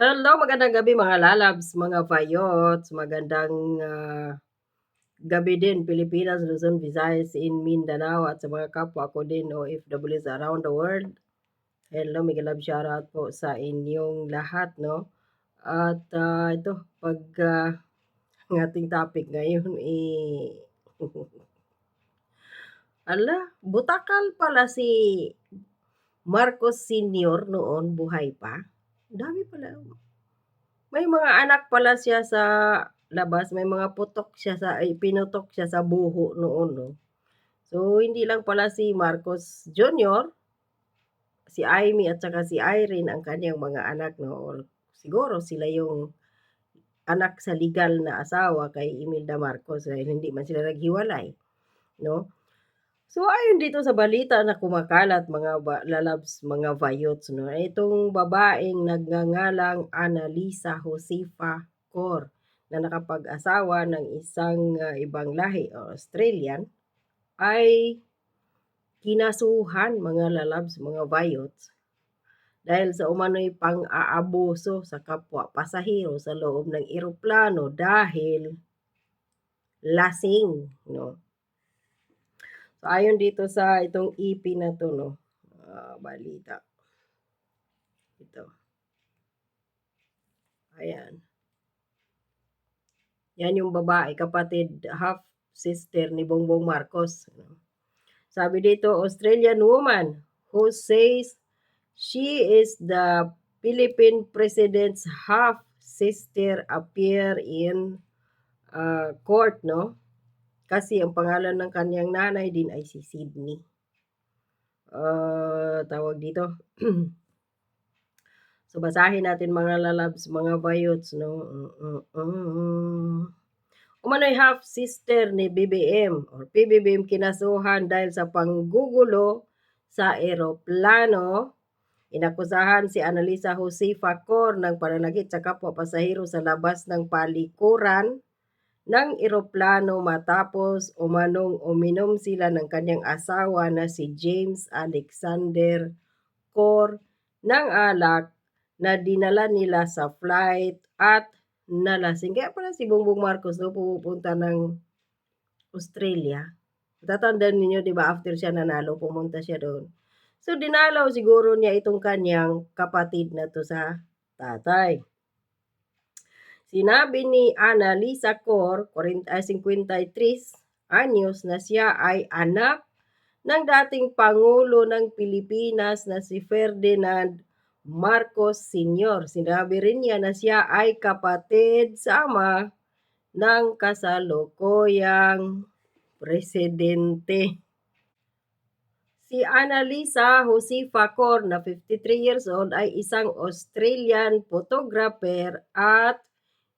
Hello, magandang gabi mga lalabs, mga vayots, magandang, ah, gabi din Pilipinas, Luzon, Visayas, in Mindanao at sa mga kapwa ko din OFWs around the world. Hello, mega love shoutout po sa inyong lahat 'no. At, ah, ito 'pag, ah, ang ating topic ngayon, eh, hala, butakal pala si Marcos Senior noon buhay pa. Dami pala. May mga anak pala siya sa labas, may mga putok siya sa ay pinutok siya sa buho noon 'no. So, hindi lang pala si Marcos Jr. si Amy at saka si Irene ang kaniyang mga anak 'no, or siguro sila yung anak sa legal na asawa kay Imelda Marcos dahil hindi man sila naghiwalay 'no. So, ayon dito sa balita na kumakalat mga ba lalabs, mga vayots 'no, itong babaeng nagngangalang Annalisa Josefa Cor na nakapag-asawa ng isang, ah, ibang lahi o Australian, ay kinasuhan mga lalabs, mga vayots, dahil sa umano'y pang-aabuso sa kapwa pasahero sa loob ng eroplano dahil lasing 'no. So, ayon dito sa itong EP na 'to 'no, ah, balita. Ito. Ayan. Yan yung babae, kapatid, half sister ni Bongbong Marcos. Sabi dito, Australian woman who says she is the Philippine President's half sister appear in, ah, court 'no. Kasi ang pangalan ng kaniyang nanay din ay si Sydney. Ah, tawag dito, so basahin natin mga lalabs, mga vayots 'no, mm, mm. Umano'y half sister ni BBM or PBBM kinasuhan dahil sa panggugulo sa eroplano. Inakusahan si Annalisa Josefa Cor ng pananakit sa kapwa pasahero sa labas ng palikuran ng eroplano matapos umanong uminom sila ng kaniyang asawa na si James Alexander Cor ng alak na dinala nila sa flight at nalasing. Kaya pala si Bongbong Marcos 'no pumupunta ng Australia. Natatandaan ninyo 'di ba after siya nanalo pumunta siya do'n. So, dinalaw siguro niya itong kaniyang kapatid na 'to sa tatay. Sinabi ni Annalisa Cor, korin ah, 53 anyos na siya ay anak ng dating Pangulo ng Pilipinas na si Ferdinand Marcos Senior. Sinabi rin niya na siya ay kapatid sa ama ng kasalukuyang presidente. Si Annalisa Josefa Cor na 53 years old ay isang Australian photographer at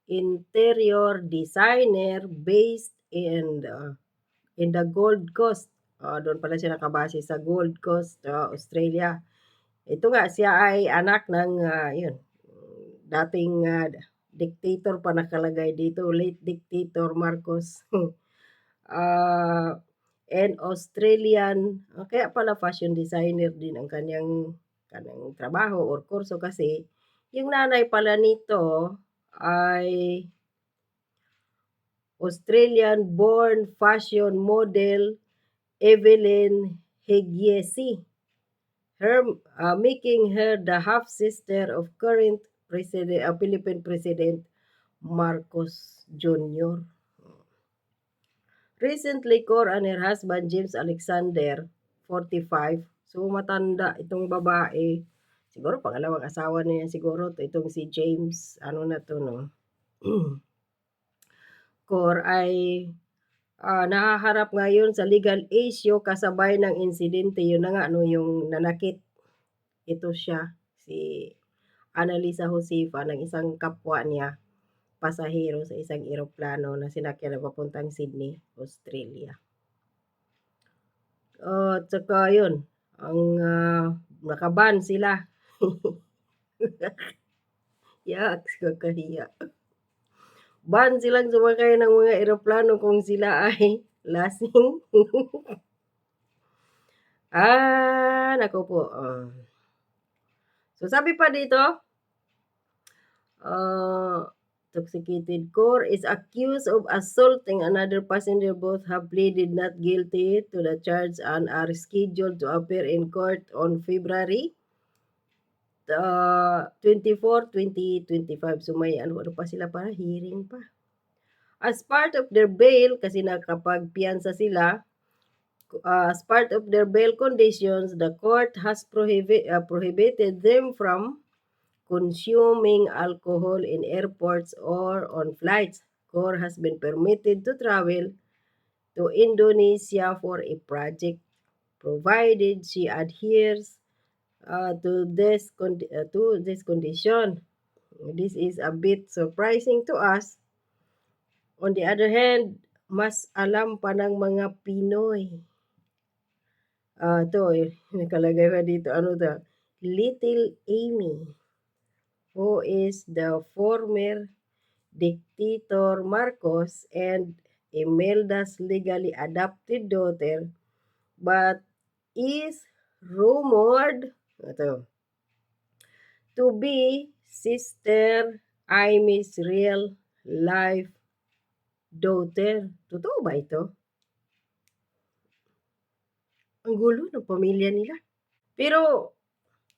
interior designer based in the, in the Gold Coast. Oh, doon pala siya nakabase sa Gold Coast, ah, Australia. Ito nga siya ay anak ng, ah, 'yun, dating, ah, dictator pa nakalagay dito, late dictator Marcos. Ah, and Australian kaya pala fashion designer din ang kaniyang kaniyang trabaho or kurso kasi yung nanay pala nito ay Australian-born fashion model Evelyn Higyesi. Her ah, making her the half sister of current president ah, Philippine President Marcos Jr. Recently, Cor and her husband James Alexander, 45, so matanda itong babae. Siguro pangalawang asawa na 'yan siguro 'to, itong si James ano na 'to 'no. Cor ay, ah, nahaharap ngayon sa legal issue kasabay ng insidente, 'yun na nga 'no, yung nanakit ito siya, si Annalisa Josefa ng isang kapwa niya, pasahero sa isang eroplano na sinakyan na papuntang Sydney, Australia. At saka 'yun, ang, ah, naka-ban sila. Yaks, kakahiya. Ban silang sumakay ng mga eroplano kung sila ay lasing. Ah, naku po, oh. So, sabi pa dito uh, intoxicated core is accused of assaulting another passenger. Both have pleaded not guilty to the charge and are scheduled to appear in court on February uh, 24, 2025. So may ano, ano pa sila para hearing pa. As part of their bail, kasi nakapagpiyansa sila, uh, as part of their bail conditions, the court has prohibi- uh, prohibited them from consuming alcohol in airports or on flights. Core has been permitted to travel to Indonesia for a project provided she adheres uh, to this uh, to this condition. This is a bit surprising to us. On the other hand, mas alam pa ng mga Pinoy. Ah, to nakalagay pa dito ano to? Little Amy, who is the former dictator Marcos and Imelda's legally adopted daughter, but is rumored ito, to be sister Amy's real life daughter. Totoo ba ito? Ang gulo ng pamilya nila. Pero,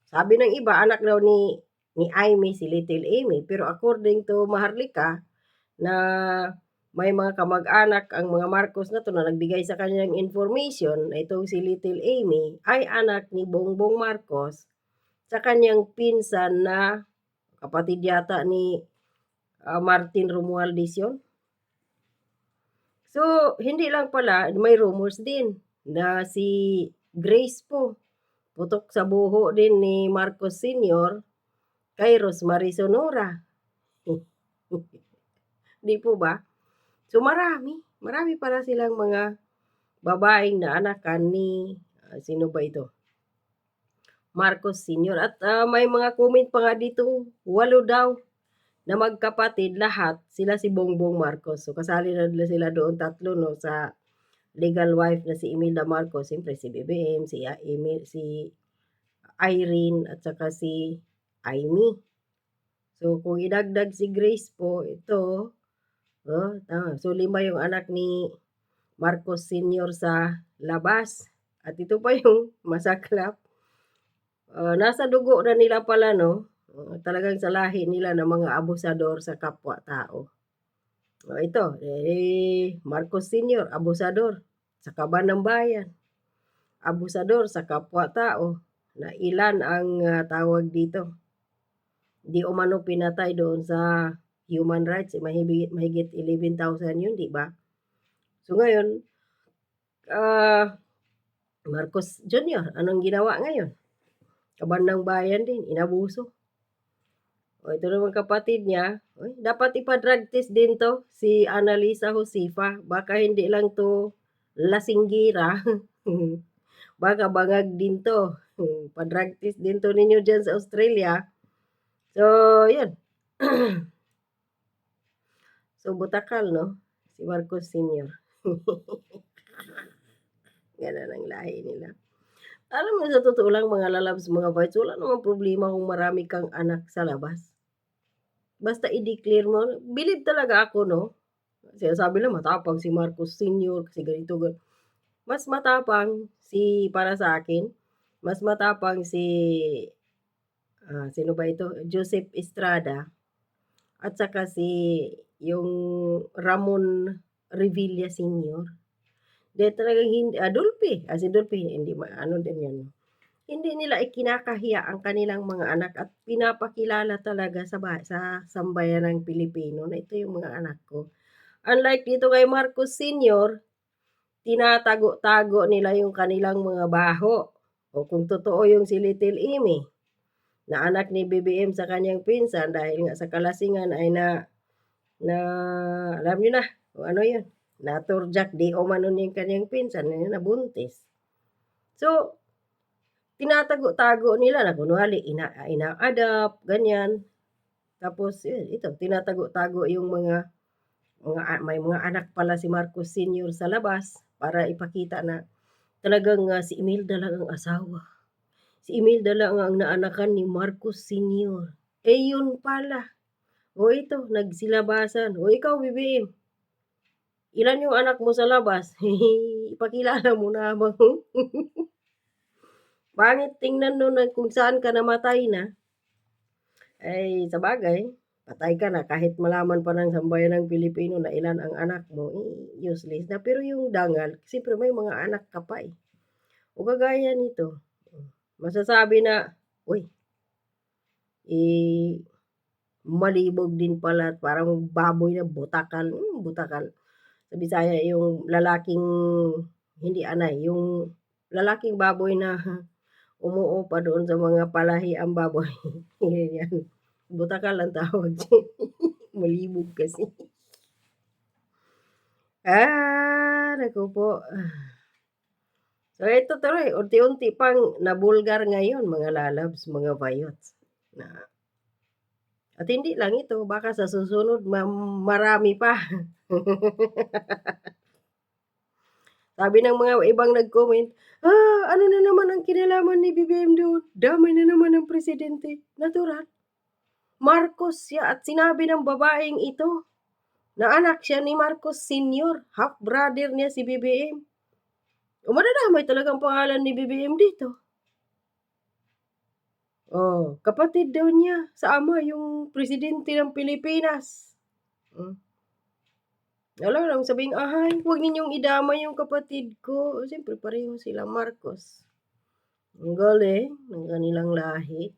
sabi ng iba, anak daw ni ni Amy, si Little Amy. Pero according to Maharlika, na may mga kamag-anak ang mga Marcos na to na nagbigay sa kanyang information na itong si Little Amy ay anak ni Bongbong Marcos sa kanyang pinsan na kapatid yata ni uh, Martin Romualdez yun. So, hindi lang pala, may rumors din na si Grace po, putok sa buho din ni Marcos Sr. kay Rosemary Sonora. Di po ba? So marami, marami para silang mga babaeng na anakan ni, uh, sino ba ito? Marcos Sr. At uh, may mga comment pa nga dito, walo daw na magkapatid lahat, sila si Bongbong Marcos. So kasali na sila doon tatlo no sa legal wife na si Imelda Marcos, siyempre si BBM, si Emil, si Irene at saka si Amy. So kung idagdag si Grace po, ito Oh, tama. So lima yung anak ni Marcos Senior sa labas. At ito pa yung masaklap. Uh, nasa dugo na nila pala no. Uh, talagang sa lahi nila ng mga abusador sa kapwa-tao. Uh, ito, eh, Marcos Senior, abusador sa kaban ng bayan. Abusador sa kapwa-tao na ilan ang uh, tawag dito. Di umano pinatay doon sa human rights, eh, mahigit, mahigit 11,000 yun, di ba? So ngayon, uh, Marcos Jr., anong ginawa ngayon? Kabandang bayan din, inabuso. O ito naman kapatid niya, oy, dapat ipa-drug test din to si Annalisa Josefa. Baka hindi lang to lasinggira. Baka bangag din to. Pa-drug test din to ninyo dyan sa Australia. So, yun. So, butakal, no? Si Marcos Sr. Ganun ang lahi nila. Alam mo, sa totoo lang, mga lalabs, mga fights, wala namang problema kung marami kang anak sa labas. Basta i-declare mo, believe talaga ako, no? Sinasabi lang, matapang si Marcos Sr. kasi ganito, ganito. Mas matapang si, para sa akin, mas matapang si, uh, sino ba ito? Joseph Estrada. At saka si yung Ramon Revilla Senior. Di talagang hindi, ah, Dulpe, ah, si Dulpe, hindi, ano din yan. Hindi nila ikinakahiya ang kanilang mga anak at pinapakilala talaga sa, sa sambayan ng Pilipino na ito yung mga anak ko. Unlike dito kay Marcos Senior, tinatago-tago nila yung kanilang mga baho. O kung totoo yung si Little Amy, na anak ni BBM sa kanyang pinsan dahil nga sa kalasingan ay na na alam niyo na kung ano yun. Naturjak di o manon yung kanyang pinsan na nabuntis. So, tinatago-tago nila na kunwari ina, ina-adapt, ganyan. Tapos, yun, ito, tinatago-tago yung mga, mga, may mga anak pala si Marcos Senior sa labas para ipakita na talagang uh, si Imelda lang ang asawa. Si Imelda lang ang naanakan ni Marcos Senior. Eh, yun pala O ito, nagsilabasan. O ikaw, BBM. Ilan yung anak mo sa labas? Ipakilala mo naman. Pangit tingnan nun na kung saan ka namatay na. Ay, sa bagay, patay ka na kahit malaman pa ng sambayan ng Pilipino na ilan ang anak mo, eh, useless na. Pero yung dangal, siyempre may mga anak ka pa eh. O kagaya nito, masasabi na, uy, eh, malibog din pala at parang baboy na butakal. Hmm, butakal. Sa Bisaya, yung lalaking hindi anay, yung lalaking baboy na umuo pa doon sa mga palahi ang baboy. Yan. Butakal ang tawag. Malibog kasi. Ah, naku po. So, ito tuloy, unti-unti pang nabulgar ngayon, mga lalabs, mga bayots. Na, at hindi lang ito, baka sa susunod ma- marami pa. Sabi ng mga ibang nag-comment, ah, ano na naman ang kinalaman ni BBM doon? Damay na naman ng presidente. Natural. Marcos siya at sinabi ng babaeng ito na anak siya ni Marcos Sr., half-brother niya si BBM. Umadadamay talagang pangalan ni BBM dito. Oh, kapatid daw niya sa ama yung presidente ng Pilipinas. Hmm. Alam lang sabing, ay, huwag ninyong idamay yung kapatid ko. Siyempre, pareho sila Marcos. Ang galing ng kanilang lahi.